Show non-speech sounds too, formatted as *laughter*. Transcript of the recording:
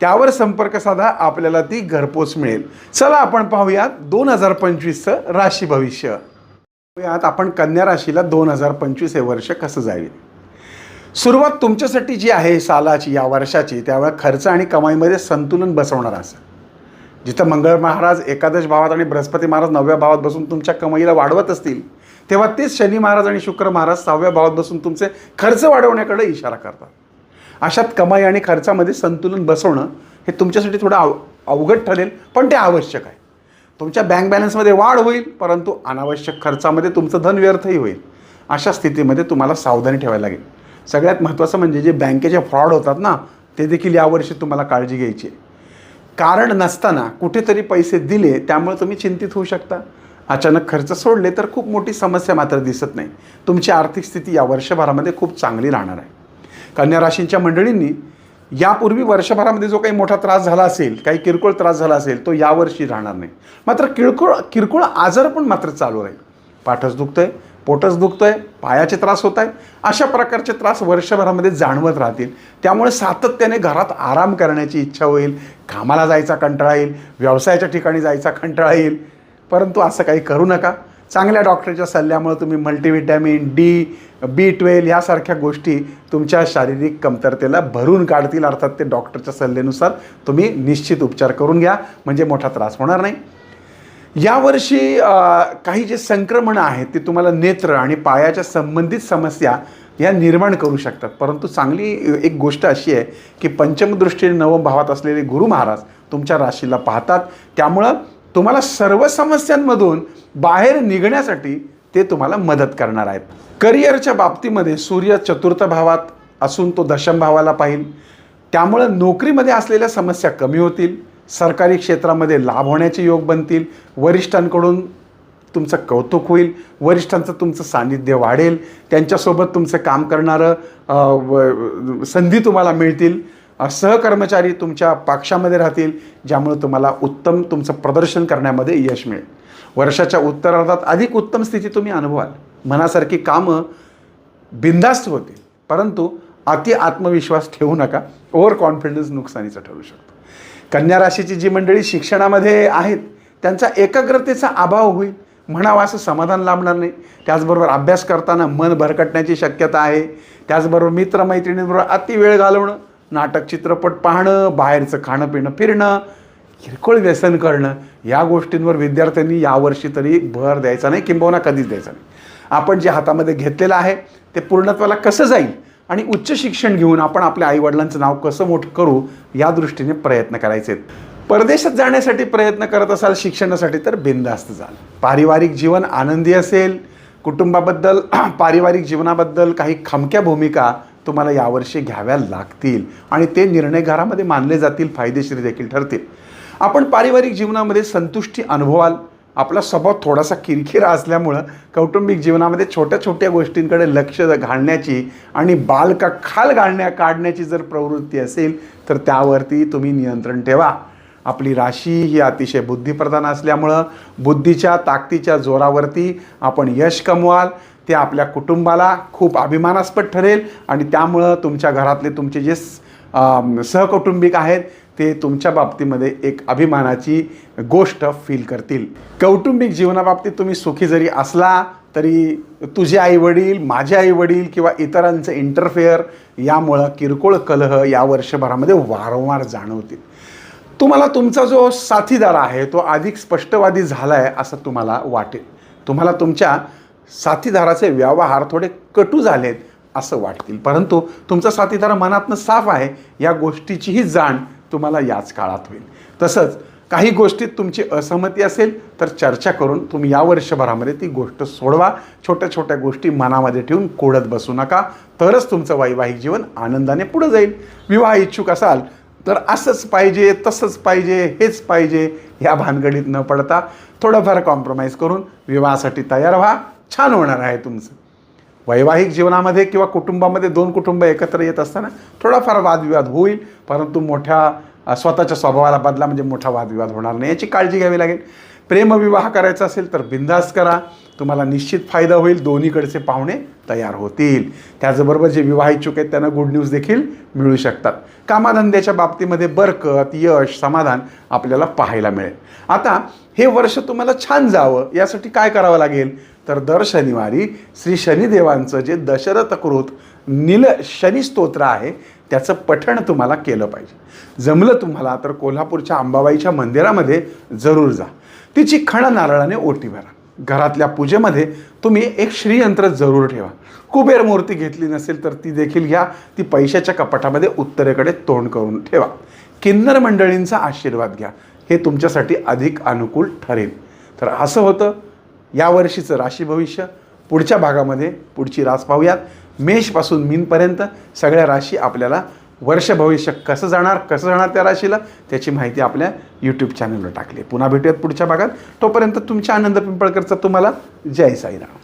त्यावर संपर्क साधा आपल्याला ती घरपोच मिळेल. चला आपण पाहूयात दोन हजार पंचवीसचं राशी भविष्य. पाहूयात आपण कन्या राशीला दोन हजार पंचवीस हे वर्ष कसं जाईल. सुरुवात तुमच्यासाठी जी आहे सालाची या वर्षाची त्यावेळेला खर्च आणि कमाईमध्ये संतुलन बसवणार असं. जिथं मंगळ महाराज एकादश भावात आणि बृहस्पती महाराज नवव्या भावात बसून तुमच्या कमाईला वाढवत असतील तेव्हा तेच शनी महाराज आणि शुक्र महाराज सहाव्या भावात बसून तुमचे खर्च वाढवण्याकडे इशारा करतात. अशात कमाई आणि खर्चामध्ये संतुलन बसवणं हे तुमच्यासाठी थोडं अव अवघड ठरेल पण ते आवश्यक आहे. तुमच्या बँक बॅलन्समध्ये वाढ होईल परंतु अनावश्यक खर्चामध्ये तुमचं धन व्यर्थही होईल. अशा स्थितीमध्ये तुम्हाला सावधानी ठेवायला लागेल. सगळ्यात महत्त्वाचं म्हणजे जे बँकेचे फ्रॉड होतात ना ते देखील यावर्षी तुम्हाला काळजी घ्यायची आहे. कारण नसताना कुठेतरी पैसे दिले त्यामुळे तुम्ही चिंतित होऊ शकता. अचानक खर्च सोडले तर खूप मोठी समस्या मात्र दिसत नाही. तुमची आर्थिक स्थिती या वर्षभरामध्ये खूप चांगली राहणार आहे. कन्या राशींच्या मंडळींनी यापूर्वी वर्षभरामध्ये जो काही मोठा त्रास झाला असेल काही किरकोळ त्रास झाला असेल तो यावर्षी राहणार नाही. मात्र किरकोळ किरकोळ आजार पण मात्र चालू राहील पाठच दुखतंय पोटच आहे पायाचे त्रास होत आहे अशा प्रकारचे त्रास वर्षभरामध्ये जाणवत राहतील. त्यामुळे सातत्याने घरात आराम करण्याची इच्छा होईल कामाला जायचा कंटाळा येईल व्यवसायाच्या ठिकाणी जायचा कंटाळा येईल. परंतु असं काही करू नका. चांगल्या डॉक्टरच्या सल्ल्यामुळे तुम्ही मल्टीव्हिटॅमिन डी बी ट्वेल्व यासारख्या गोष्टी तुमच्या शारीरिक कमतरतेला भरून काढतील. अर्थात ते डॉक्टरच्या सल्ल्यानुसार तुम्ही निश्चित उपचार करून घ्या. म्हणजे मोठा त्रास होणार नाही. यावर्षी काही जे संक्रमणं आहेत ते तुम्हाला नेत्र आणि पायाच्या संबंधित समस्या या निर्माण करू शकतात. परंतु चांगली एक गोष्ट अशी आहे की पंचमदृष्टीने नवम भावात असलेले गुरु महाराज तुमच्या राशीला पाहतात. त्यामुळं तुम्हाला सर्व समस्यांमधून बाहेर निघण्यासाठी ते तुम्हाला मदत करणार आहेत. करिअरच्या बाबतीमध्ये सूर्य चतुर्थ भावात असून तो दशम भावाला पाहिल. त्यामुळं नोकरीमध्ये असलेल्या समस्या कमी होतील. सरकारी क्षेत्रामध्ये लाभ होण्याचे योग बनतील. वरिष्ठांकडून तुमचं कौतुक होईल. वरिष्ठांचं तुमचं सान्निध्य वाढेल. त्यांच्यासोबत तुमचं काम करणारं व- संधी तुम्हाला मिळतील. सहकर्मचारी तुमच्या पक्षामध्ये राहतील ज्यामुळे तुम्हाला उत्तम तुमचं प्रदर्शन करण्यामध्ये यश मिळेल. वर्षाच्या उत्तरार्धात अधिक उत्तम स्थिती तुम्ही अनुभवाल. मनासारखी कामं बिंदास्त होतील. परंतु अति आत्मविश्वास ठेवू नका. ओव्हर कॉन्फिडन्स नुकसानीचं ठरू शकतो. कन्या राशीची जी मंडळी शिक्षणामध्ये आहेत त्यांचा एकाग्रतेचा अभाव होईल. म्हणावा असं समाधान लाभणार नाही. त्याचबरोबर अभ्यास करताना मन भरकटण्याची शक्यता आहे. त्याचबरोबर मित्रमैत्रिणींबरोबर अति वेळ घालवणं नाटक चित्रपट पाहणं बाहेरचं खाणं पिणं फिरणं किरकोळ व्यसन करणं या गोष्टींवर विद्यार्थ्यांनी यावर्षी तरी भर द्यायचा नाही किंबहुना कधीच द्यायचा नाही. आपण जे हातामध्ये घेतलेलं आहे ते पूर्णत्वाला कसं जाईल आणि उच्च शिक्षण घेऊन आपण आपल्या आईवडिलांचं नाव कसं मोठं करू या दृष्टीने प्रयत्न करायचे आहेत. परदेशात जाण्यासाठी प्रयत्न करत असाल शिक्षणासाठी तर बिनधास्त जाल पारिवारिक जीवन आनंदी असेल. कुटुंबाबद्दल *clears throat* पारिवारिक जीवनाबद्दल काही खमक्या भूमिका तुम्हाला यावर्षी घ्याव्या लागतील. आणि ते निर्णय घरामध्ये मानले जातील फायदेशीर देखील ठरतील. आपण पारिवारिक जीवनामध्ये संतुष्टी अनुभवाल. आपला स्वभाव थोडासा किरकिरा असल्यामुळं कौटुंबिक जीवनामध्ये छोट्या छोट्या गोष्टींकडे लक्ष घालण्याची आणि बालका खाल घालण्या काढण्याची जर प्रवृत्ती असेल तर त्यावरती तुम्ही नियंत्रण ठेवा. आपली राशी ही अतिशय बुद्धिप्रधान असल्यामुळं बुद्धीच्या ताकदीच्या जोरावरती आपण यश कमवाल. ते आपल्या कुटुंबाला खूप अभिमानास्पद ठरेल आणि त्यामुळं तुमच्या घरातले तुमचे जे सहकौटुंबिक आहेत ते तुमच्या बाबतीमध्ये एक अभिमानाची गोष्ट फील करतील. कौटुंबिक जीवनाबाबतीत तुम्ही सुखी जरी असला तरी तुझे आई वडील माझे आई वडील किंवा इतरांचं इंटरफेअर यामुळं किरकोळ कलह या वर्षभरामध्ये वारंवार जाणवतील. तुम्हाला तुमचा जो साथीदार आहे तो अधिक स्पष्टवादी झाला आहे असं तुम्हाला वाटेल. तुम्हाला तुमच्या साथीदाराचे व्यवहार थोडे कटू झालेत असं वाटतील. परंतु तुमचा साथीदार मनातनं साफ आहे या गोष्टीचीही जाण तुम्हाला याच काळात होईल. तसंच काही गोष्टीत तुमची असहमती असेल तर चर्चा करून तुम्ही या वर्षभरामध्ये ती गोष्ट सोडवा. छोट्या छोट्या गोष्टी मनामध्ये ठेवून कोडत बसू नका. तरच तुमचं वैवाहिक जीवन आनंदाने पुढं जाईल. विवाह इच्छुक असाल तर असंच पाहिजे तसंच पाहिजे हेच पाहिजे ह्या भानगडीत न पडता थोडंफार कॉम्प्रोमाइज करून विवाहासाठी तयार व्हा. छान होणार आहे तुमचं. वैवाहिक जीवनामध्ये किंवा कुटुंबामध्ये दोन कुटुंब एकत्र येत असताना थोडाफार वादविवाद होईल परंतु मोठ्या स्वतःच्या स्वभावाला बदला म्हणजे मोठा वादविवाद होणार नाही याची काळजी घ्यावी लागेल. प्रेमविवाह करायचा असेल तर बिंदास करा तुम्हाला निश्चित फायदा होईल दोन्हीकडचे पाहुणे तयार होतील. त्याचबरोबर जे विवाह इच्छुक आहेत त्यांना गुड न्यूज देखील मिळू शकतात. कामाधंद्याच्या बाबतीमध्ये बरकत यश समाधान आपल्याला पाहायला मिळेल. आता हे वर्ष तुम्हाला छान जावं यासाठी काय करावं लागेल? तर दर शनिवारी श्री शनिदेवांचं जे दशरथकृत नील शनी स्तोत्र आहे त्याचं पठण तुम्हाला केलं पाहिजे. जमलं तुम्हाला तर कोल्हापूरच्या अंबाबाईच्या मंदिरामध्ये जरूर जा. तिची खण नारळाने ओटी भरा. घरातल्या पूजेमध्ये तुम्ही एक श्रीयंत्र जरूर ठेवा. कुबेर मूर्ती घेतली नसेल तर ती देखील घ्या. ती पैशाच्या कपाटामध्ये उत्तरेकडे तोंड करून ठेवा. किन्नर मंडळींचा आशीर्वाद घ्या. हे तुमच्यासाठी अधिक अनुकूल ठरेल. तर असं होतं. यावर्षीचं राशी भविष्य पुढच्या भागामध्ये पुढची रास पाहूयात. मेषपासून मीनपर्यंत सगळ्या राशी आपल्याला वर्ष भविष्य कसं जाणार कसं जाणार त्या राशीला त्याची माहिती आपल्या यूट्यूब चॅनलवर टाकली आहे. पुन्हा भेटूयात पुढच्या भागात. तोपर्यंत तुमच्या आनंद पिंपळकरचा तुम्हाला जय साईराम.